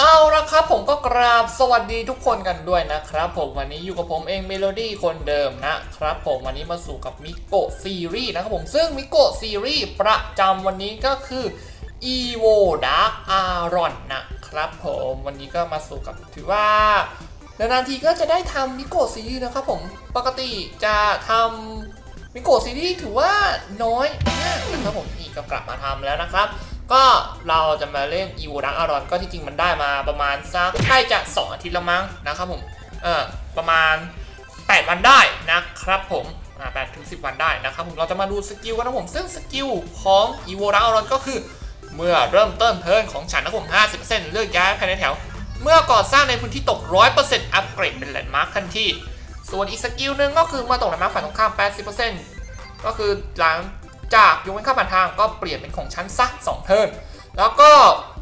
เอาละครับผมก็กราบสวัสดีทุกคนกันด้วยนะครับผมวันนี้อยู่กับผมเองเมโลดี้คนเดิมนะครับผมวันนี้มาสู่กับมิโกะซีรีส์นะครับผมซึ่งมิโกะซีรีส์ประจำวันนี้ก็คือ EVO Dark Aron นะครับผมวันนี้ก็มาสู่กับถือว่านานๆทีก็จะได้ทำมิโกะซีรีส์นะครับผมปกติจะทำมิโกะซีรีส์ถือว่าน้อยมากนะครับผมนี่ก็กลับมาทำแล้วนะครับ ก็เราจะมาเล่น e v o Dark Aron ก็ที่จริงมันได้มาประมาณสักใกล้จะ 2 อาทิตย์แล้วมั้งนะครับผมเออประมาณ 8 วันได้นะครับผมอ่า8ถึง10วันได้นะครับผมเราจะมาดูสกิลกันนะผมซึ่งสกิลของ e v o Dark Aron ก็คือ เมื่อเริ่มต้นเทิร์นของฉันนะผม 50%เลือกย้ายภายในแถว เมื่อก่อสร้างในพื้นที่ตก 100%อัปเกรดเป็นแลนด์มาร์คทันทีส่วนอีกสกิลหนึ่งก็คือเมื่อตกแลนด์มาร์คฝ่ายตรงข้าม 80%ก็คือหลัง จากยกเว้นค่าผ่านทางก็เปลี่ยนเป็นของชั้นซะ2เทิร์นแล้วก็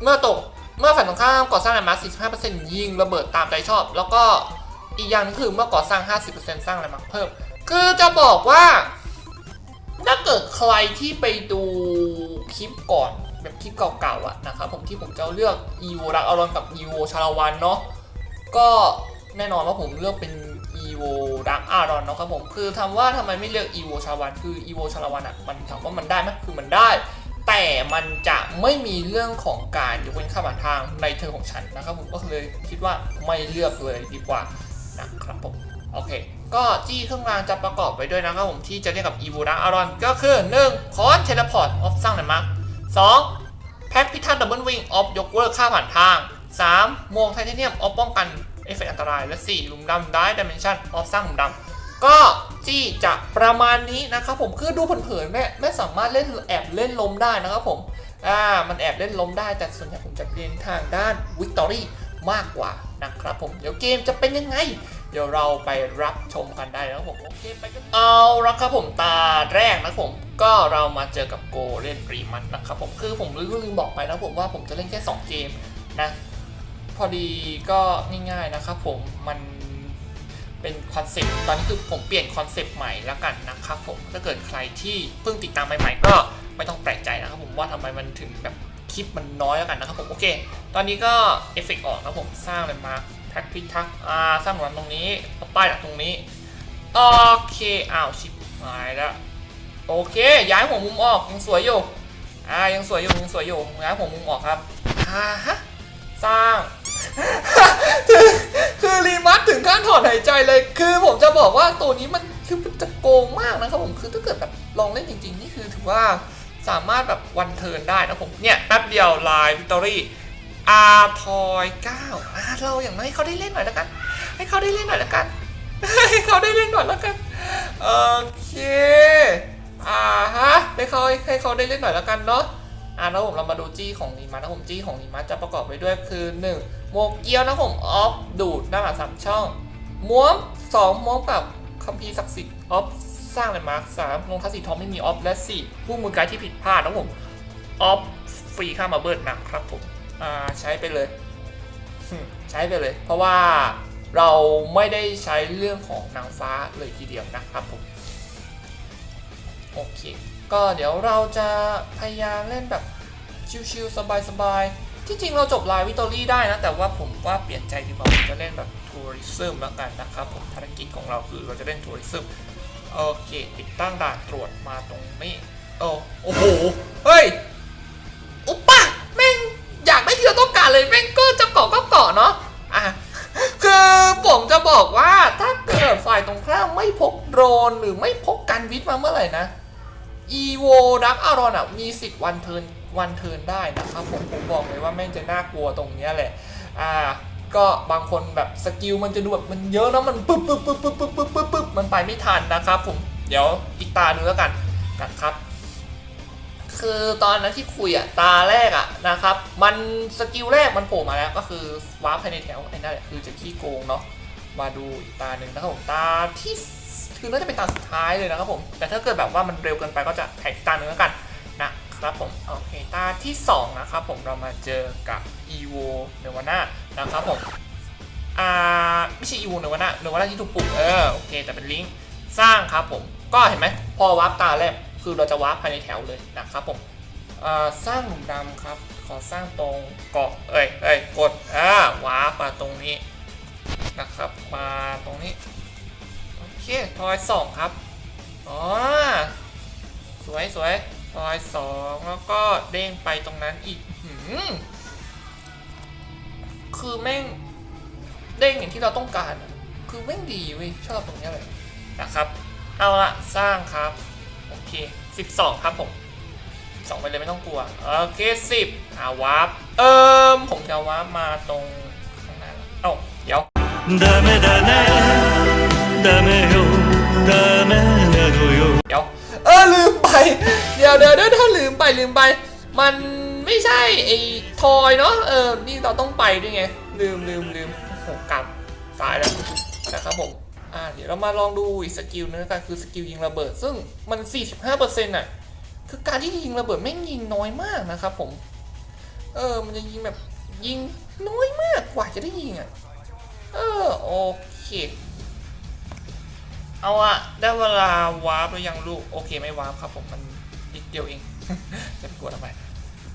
เมื่อตกเมื่อฝ่ายตรงข้ามก่อสร้างแลนด์มาร์ค45%ยิงระเบิดตามใจชอบ แล้วก็อีกอย่างนึงคือเมื่อก่อสร้าง 50%สร้างแลนด์มาร์คเพิ่ม คือจะบอกว่าถ้าเกิดใครที่ไปดูคลิปก่อนแบบคลิปเก่าๆอะนะครับผมที่ผมจะเลือก EVO รักอารอนกับ EVO ชาลาวันเนาะก็แน่นอนว่าผมเลือกเป็น EVO รักอารอนเนาะครับผมคือทำว่าทำไมไม่เลือก EVO ชาวันคือ EVO ชาวันอะมันถามว่ามันได้ไหมคือมันได้ แต่มันจะไม่มีเรื่องของการยกเว้นค่าผ่านทางในเทอมของฉันนะครับผมก็เลยคิดว่าไม่เลือกเลยดีกว่านะครับผมโอเค ก็จี้เครื่องรางจะประกอบไปด้วยนะครับผมที่จะเรียกกับอีโวูนะอารอนก็คือ 1. คอนเทเลพอร์ตออฟสร้างแลนด์มาร์ค 2. แพ็กพิทักษ์ดับเบิลวิงออฟยกเลิกค่าผ่านทาง 3. มวงไทเทเนียมออฟป้องกัน เอฟเฟกต์อันตราย และ 4. หลุมดำได้ดิเมนชันออฟสร้างหลุมดำก็จี้จะประมาณนี้นะครับผมคือดูเผินๆแม่ไม่สามารถเล่นแอบเล่นลมได้นะครับผมอ่ามันแอบเล่นลมได้แต่ส่วนใหญ่ผมจะเรียนทางด้านวิกตอรี่มากกว่านะครับผมเดี๋ยวเกมจะเป็นยังไง เดี๋ยวเราไปรับชมกันได้นะครับผมโอเคไปกันเอาละครับผมตาแรกนะผมก็เรามาเจอกับโกเล่นรีมันนะครับผมคือผมลืมลืมบอกไปนะผมว่าผมจะเล่นแค่ 2 เกมนะ พอดีก็ง่ายๆนะครับผมมันเป็นคอนเซ็ปต์ตอนนี้คือผมเปลี่ยนคอนเซ็ปต์ใหม่แล้วกันนะครับผมถ้าเกิดใครที่เพิ่งติดตามใหม่ๆ ก็ไม่ต้องแปลกใจนะครับผมว่าทำไมมันถึงแบบคลิปมันน้อยแล้วกันนะครับผมโอเค ตอนนี้ก็เอฟเฟกออกนะผมสร้างเลยมาแพ็กพิทักษ์อ่าสร้างหลังตรงนี้เอป้ายหลักตรงนี้โอเคอ้าวชิบหายแล้วโอเค ย้ายหัวมุมออกยังสวยอยู่อ่ายังสวยอยู่ยังสวยอยู่ย้ายหัวมุมออกครับอ่าฮะสร้าง คือคือรีมัสถึงขั้นถอนหายใจเลย คือผมจะบอกว่าตัวนี้มันคือมันจะโกงมากนะครับผมคือถ้าเกิดแบบลองเล่นจริง ๆ นี่คือถือว่าสามารถแบบวันเทิร์นได้นะผมเนี่ยแป๊บเดียวลายวิตอรี่อาทอยเก้าอาเราอย่างน้อยให้เขาได้เล่นหน่อยแล้วกัน ให้เขาได้เล่นหน่อยแล้วกัน ให้เขาได้เล่นหน่อยแล้วกันโอเคอ่าฮะให้เขาให้เขาได้เล่นหน่อยแล้วกันเนาะ อ่าแล้วผมเรามาดูจี้ของนีมานะผมจี้ของนีมาจะประกอบไปด้วยคือ1หมกเกี้ยวนะผมออฟดูดด้าหลังสามช่องม้วมสองม้วมกับคัมภีร์ศักดิ์สิทธิ์ออฟสร้างเลยมาร์คสามรองเท้าสีทองไม่มีออฟและสี่ผู้มือกด์ที่ผิดพลาดนะผมออฟฟรีค่ามาเบิร์ดนะครับผมอ่าใช้ไปเลยใช้ไปเลย เพราะว่าเราไม่ได้ใช้เรื่องของนางฟ้าเลยทีเดียวนะครับผมโอเค ก็เดี๋ยวเราจะพยายามเล่นแบบชิวๆสบายๆ ที่จริงเราจบลายวิตอรี่ได้นะ แต่ว่าผมว่าเปลี่ยนใจดีกว่าผมจะเล่นแบบทัวริซึมแล้วกันนะครับผมภารกิจของเราคือเราจะเล่นทัวริซึมโอเค ติดตั้งด่านตรวจมาตรงนี้โอ้โอ้โห เฮ้ย อุปปะแม่งอยากได้ที่เราต้องการเลยแม่งก็จะเกาะก็เกาะเนาะอะคือผมจะบอกว่าถ้าเกิดฝ่ายตรงข้ามไม่พกโดรนหรือไม่พกกันวิทย์มาเมื่อไหร่นะ EVO ดักอารอนอะมีสิทธิ์วันเทินวันเทินได้นะครับผมผมบอกเลยว่าแม่งจะน่ากลัวตรงเนี้ยแหละอ่าก็บางคนแบบสกิลมันจะดูแบบมันเยอะนะมันปึ๊บปึ๊บปึ๊บปึ๊บปึ๊บปึ๊บปึ๊บปึ๊บมันไปไม่ทันนะครับผมเดี๋ยวอีกตาหนึ่งแล้วกันกันครับ คือตอนนั้นที่คุยอะตาแรกอะนะครับมันสกิลแรกมันโผล่มาแล้วก็คือวาร์ปภายในแถวไอ้นั่นแหละคือจะขี้โกงเนาะมาดูอีกตาหนึ่งนะครับผมตาที่ คือน่าจะเป็นตาสุดท้ายเลยนะครับผม แต่ถ้าเกิดแบบว่ามันเร็วเกินไปก็จะแท็กตาหนึ่งแล้วกันนะครับผมโอเคตาที่สองนะครับผมเรามาเจอกับ EVO เนวาน่านะครับผมอ่าไม่ใช่ EVO เนวาน่าเนวาน่าที่ถูกปลุกเออโอเคแต่เป็นลิงก์สร้างครับผมก็เห็นไหมพอวาร์ปตาแรกคือเราจะวาร์ปภายในแถวเลยนะครับผมอ่าสร้างหลุมดำครับ ขอสร้างตรงเกาะเอ้ยเอ้ยกดอ่าวาร์ปมาตรงนี้นะครับมาตรงนี้ เคทอยสองครับ อ๋อ สวยสวยทอยสองแล้วก็เด้งไปตรงนั้นอีกหืมคือแม่งเด้งอย่างที่เราต้องการ คือแม่งดีเว้ยชอบตรงเนี้ยเลยนะครับ เอาละสร้างครับ โอเค 12 ครับผม12ไปเลยไม่ต้องกลัว โอเค10อ่าวาร์ปเอิมผมจะวาร์ปมาตรงข้างหน้าเอ้าเดี๋ยว เดี๋ยวเออลืมไป เดี๋ยวเดี๋ยวเดี๋ยวเดี๋ยวลืมไปลืมไป มันไม่ใช่ไอ้ทอยเนาะเออนี่เราต้องไปด้วยไง ลืมลืมลืมโอ้โหกลับตายแล้วนะครับผมอ่าเดี๋ยวเรามาลองดูอีกสกิลนึงกันคือสกิลยิงระเบิด ซึ่งมัน 45%น่ะคือการที่ยิงระเบิดแม่งยิงน้อยมากนะครับผม เออ มันจะยิงแบบยิงน้อยมากกว่าจะได้ยิงอะ เออ โอเค เอาอะได้เวลาวาร์ปหรือยังลูก โอเคไม่วาร์ปครับผมมันนิดเดียวเอง จะไปกลัวทำไม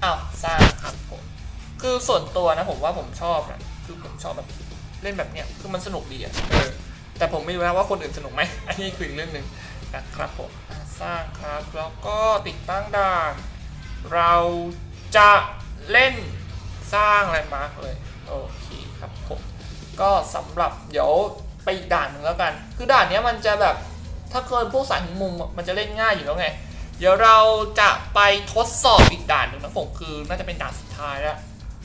อ้าวสร้างครับผม คือส่วนตัวนะผมว่าผมชอบนะคือผมชอบแบบเล่นแบบเนี้ยคือมันสนุกดีอะเออแต่ผมไม่รู้นะว่าคนอื่นสนุกไหมอันนี้คืออีกเรื่องหนึ่งนะครับผมอะสร้างครับแล้วก็ติดตั้งด่านเราจะเล่นสร้างแลนด์มาร์กเลย โอเคครับผม ก็สำหรับเดี๋ยวไป อีกด่านหนึ่งแล้วกัน คือด่านนี้มันจะแบบถ้าเกินพวกสายถึงมุมมันจะเล่นง่ายอยู่แล้วไง เดี๋ยวเราจะไปทดสอบอีกด่านหนึ่งนะผมคือน่าจะเป็นด่านสุดท้ายแล้ว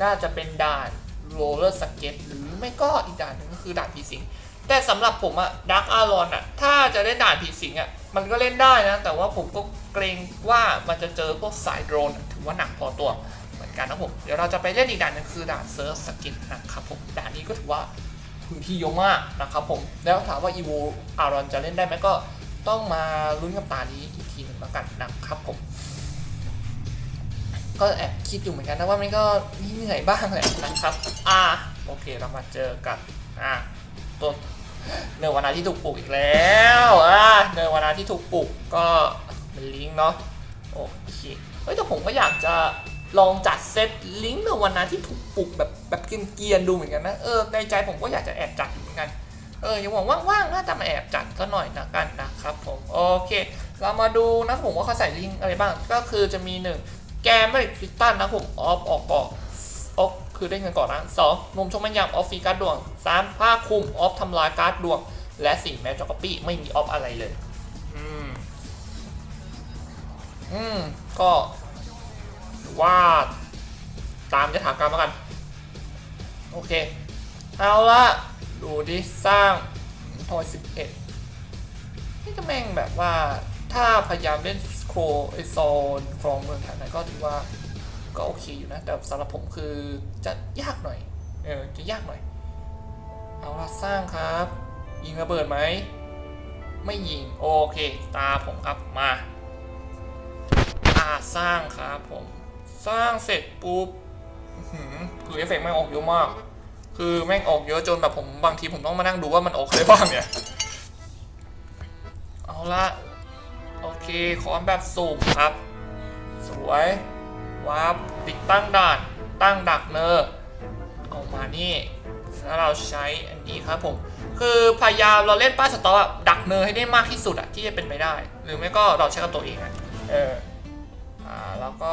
น่าจะเป็นด่านโรลเลอร์สเก็ตหรือไม่ก็อีกด่านหนึ่งก็คือด่านผีสิง แต่สำหรับผมอะดักอารอนอะถ้าจะเล่นด่านผีสิงอะมันก็เล่นได้นะ แต่ว่าผมก็เกรงว่ามันจะเจอพวกสายโดรนถือว่าหนักพอตัวเหมือนกันนะผม เดี๋ยวเราจะไปเล่นอีกด่านหนึงคือด่านเซิร์ฟสเก็ตนะครับผม ด่านนี้ก็ถือว่า พื้นที่เยอะมากนะครับผมแล้วถามว่าอีโวอารอนจะเล่นได้ไหมก็ต้องมาลุ้นกับตานี้อีกทีหนึ่งแล้วกันนะครับผม ก็แอบคิดอยู่เหมือนกันนะว่ามันก็เหนื่อยบ้างแหละนะครับอ่าโอเคเรามาเจอกับอ่าตัวเนวานาที่ถูกปลูกอีกแล้วอ่าเนวานาที่ถูกปลูกก็เป็นลิงเนาะโอเคเฮ้ยแต่ผมก็อยากจะ ลองจัดเซตลิงก์เนวานาที่ถูกปลูกแบบแบบเกรียนๆดูเหมือนกันนะเออในใจผมก็อยากจะแอบจัดอยู่เหมือนกันเออยังหวังว่างๆน่าจะมาแอบจัดก็หน่อยนะกันนะครับผมโอเค เรามาดูนะผมว่าเขาใส่ลิงก์อะไรบ้างก็คือจะมีหนึ่งแกมไม่คริสตันนะผมออฟออกก่อนออฟคือได้เงินก่อนนะสองนมชงแม่นยำออฟฟีการ์ดดวงสามผ้าคลุมออฟทำลายการ์ดดวง และสี่แมจจ็อกปี้ไม่มีออฟอะไรเลย อืมอืมก็ ว่าตามยถากรรมแล้วกัน โอเค เอาละดูดิสร้างทอยสิบเอ็ดนี่ก็แม่งแบบว่าถ้าพยายามเล่นโครไอโซนครองเมืองแถวนั้นก็ถือว่าก็โอเคอยู่นะ แต่สำหรับผมคือจะยากหน่อย เออ จะยากหน่อย เอาละสร้างครับ ยิงระเบิดไหม ไม่ยิง โอเค ตาผมครับมาอ่าสร้างครับผม สร้างเสร็จปุ๊บคือเอฟเฟกต์แม่งออกเยอะมาก คือแม่งออกเยอะจนแบบผมบางทีผมต้องมานั่งดูว่ามันออกอะไรบ้างเนี่ย เอาละโอเคขอแบบสุ่มครับ สวยว้าบติดตั้งด่าน ตั้งดักเนอร์เอามานี่ แล้วเราใช้อันนี้ครับผม คือพยายามเราเล่นป้าสตอร์อะดักเนอร์ให้ได้มากที่สุดอะที่จะเป็นไปได้ หรือไม่ก็เราใช้กับตัวเองอะเอออ่าแล้วก็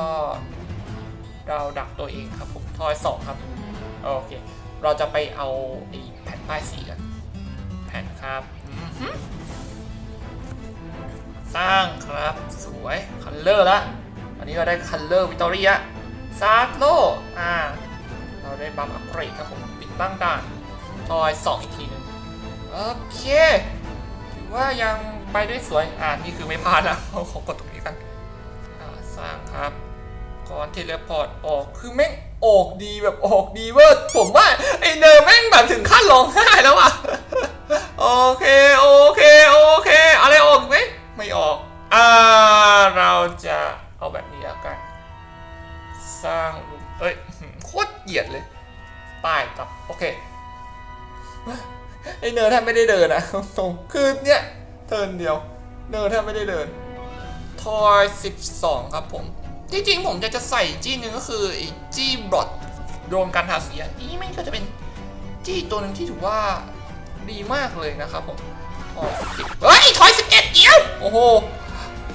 เราดักตัวเองครับผมทอยสองครับโอเคเราจะไปเอาไอ้แผ่นป้ายสีกันแผ่นครับสร้างครับสวยคัลเลอร์ละอันนี้เราได้คัลเลอร์วิตอรียซาร์โลอ่าเราได้บัมอัปเกรดครับผมติดตั้งด่านทอยสองอีกทีหนึงโอเคถือว่ายังไปได้สวยอ่านี่คือไม่พลาดนะเราขอกดตรงนี้กันสร้างครับ ก่อนเทเลพอร์ตออกคือแม่งออกดีแบบออกดีเวอร์ผมว่าไอเนอร์แม่งแบบถึงขั้นร้องไห้แล้วอะโอเคโอเคโอเคอะไรออกไหมไม่ออกอ่าเราจะเอาแบบนี้แล้วกัน สร้างเอ้ยโคตรเหยียดเลยป้ายกับโอเคไอเนอร์แทบไม่ได้เดินอะตรงคือเนี่ยเทินเดียว เนอร์แทบไม่ได้เดินทอย12 ครับผม จริงๆผมจะจะใส่จี้หนึ่งก็คือจี้บลอดโดนการทาสีอะนี่ไม่ก็จะเป็นจี้ตัวหนึ่งที่ถือว่าดีมากเลยนะครับผมเฮ้ยทอยสิบเอ็ดเดียวโอ้โห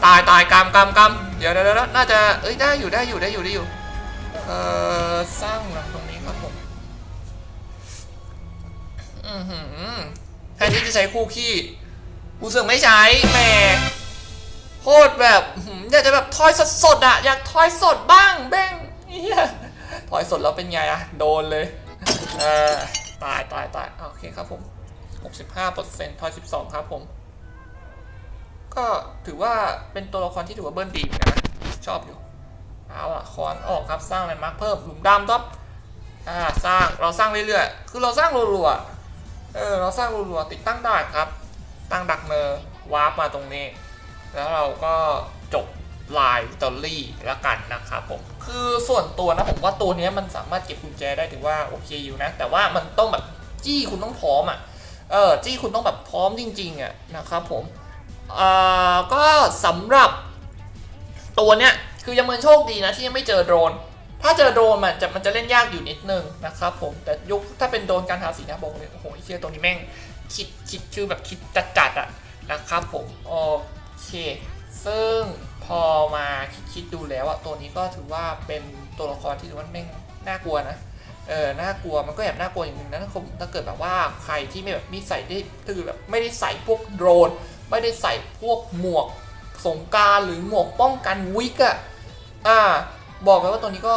ตายตายกามกามกามเดี๋ยวเดี๋ยวเดี๋ยวน่าจะเอ้ยได้อยู่ได้อยู่ได้อยู่ได้อยู่เอ่อสร้างหลังตรงนี้ครับผมอือหือแทนที่จะใช้คู่ขี้กูเสือกไม่ใช้แหม โคตรแบบอยากจะแบบทอยสดๆอะอยากทอยสดบ้างแบ้งเฮียทอยสดแล้วเป็นไงอะโดนเลยเออตายตายตายโอเคครับผม65%ทอย 12 ครับผม ก็ถือว่าเป็นตัวละครที่ถือว่าเบิ้ลดีนกันนะชอบอยู่ เอาละคอนออกครับสร้างแลนด์มาร์คเพิ่มหลุมดำครับอ่าสร้างเราสร้างเรื่อยๆ คือเราสร้างรัวๆ เออ เราสร้างรัวๆ ติดตั้งได้ครับ ตั้งดักเนอร์วาร์ปมาตรงนี้ แล้วเราก็จบลายตอรี่ล้วกันนะครับผม คือส่วนตัวนะผมว่าตัวนี้มันสามารถเก็บกุญแจได้ถือว่าโอเคอยู่นะ แต่ว่ามันต้องแบบจี้คุณต้องพร้อมอะ เออจี้คุณต้องแบบพร้อมจริงๆอะนะครับผมเอ่อก็สำหรับ ตัวเนี้ยคือยังเมินโชคดีนะที่ยังไม่เจอโดรน ถ้าเจอโดรนมันจะมันจะเล่นยากอยู่นิดนึงนะครับผม แต่ยุคถ้าเป็นโดรนการทาสีนะบอกเลยโอ้โหไอ้เชี่ยตัวนี้แม่งคิดคิดคือแบบคิดจัดจัดๆอะนะครับผมโอ เค ซึ่งพอมาคิดคดดูแล้วอะตัวนี้ก็ถือว่าเป็นตัวละครที่ถือว่าแม่งน่ากลัวนะเออน่ากลัวมันก็แอบน่ากลัวอย่างหนึงนะถ้าผมถ้าเกิดแบบว่าใครที่ไม่แบบมีใส่ได้คือแบบไม่ได้ใส่พวกโดรน ไม่ได้ใส่พวกหมวกสงการหรือหมวกป้องกันวิกอะอ่า บอกเลยว่าตัวนี้ก็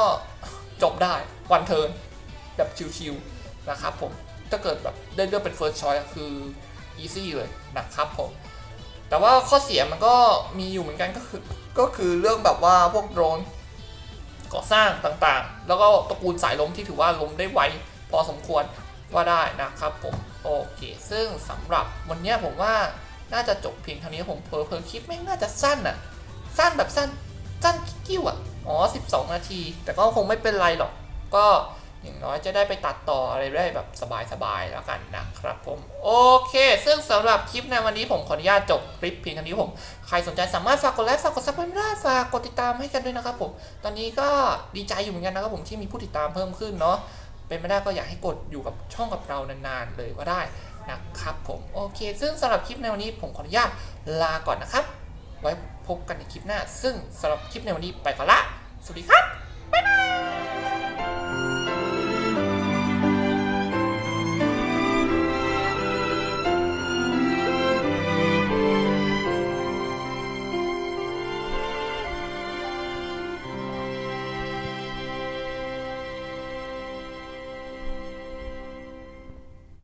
จบได้วันเทิร์นแบบชิวๆนะครับผมถ้าเกิดแบบได้เลือกเป็น first choice อะคือ easy เลยนะครับผม แต่ว่าข้อเสียมันก็มีอยู่เหมือนกันก็คือก็คือเรื่องแบบว่าพวกโดรนก่อสร้างต่างๆ แล้วก็ตระกูลสายลมที่ถือว่าลมได้ไวพอสมควรว่าได้นะครับผมโอเค ซึ่งสำหรับวันนี้ผมว่าน่าจะจบเพียงเท่านี้ผมเพอเพอคลิปไม่งน่าจะสั้นอะสั้นแบบสั้นสั้นกิ้วอะอ๋อ 12 นาที แต่ก็คงไม่เป็นไรหรอก ก็ อย่างน้อยจะได้ไปตัดต่ออะไรได้แบบสบายๆแล้วกันนะครับผมโอเค ซึ่งสำหรับคลิปในวันนี้ผมขออนุญาตจบคลิปเพียงเท่านี้ผม ใครสนใจสามารถฝากกดไลค์ฝากกดซับสไครต์ฝากกดติดตามให้กันด้วยนะครับผม ตอนนี้ก็ดีใจอยู่เหมือนกันนะครับผมที่มีผู้ติดตามเพิ่มขึ้นเนาะเป็นไม่ได้ก็อยากให้กดอยู่กับช่องกับเรานานๆเลยก็ได้นะครับผมโอเค ซึ่งสำหรับคลิปในวันนี้ผมขออนุญาตลาก่อนนะครับ ไว้พบกันในคลิปหน้า ซึ่งสำหรับคลิปในวันนี้ไปก่อนละสวัสดีครับ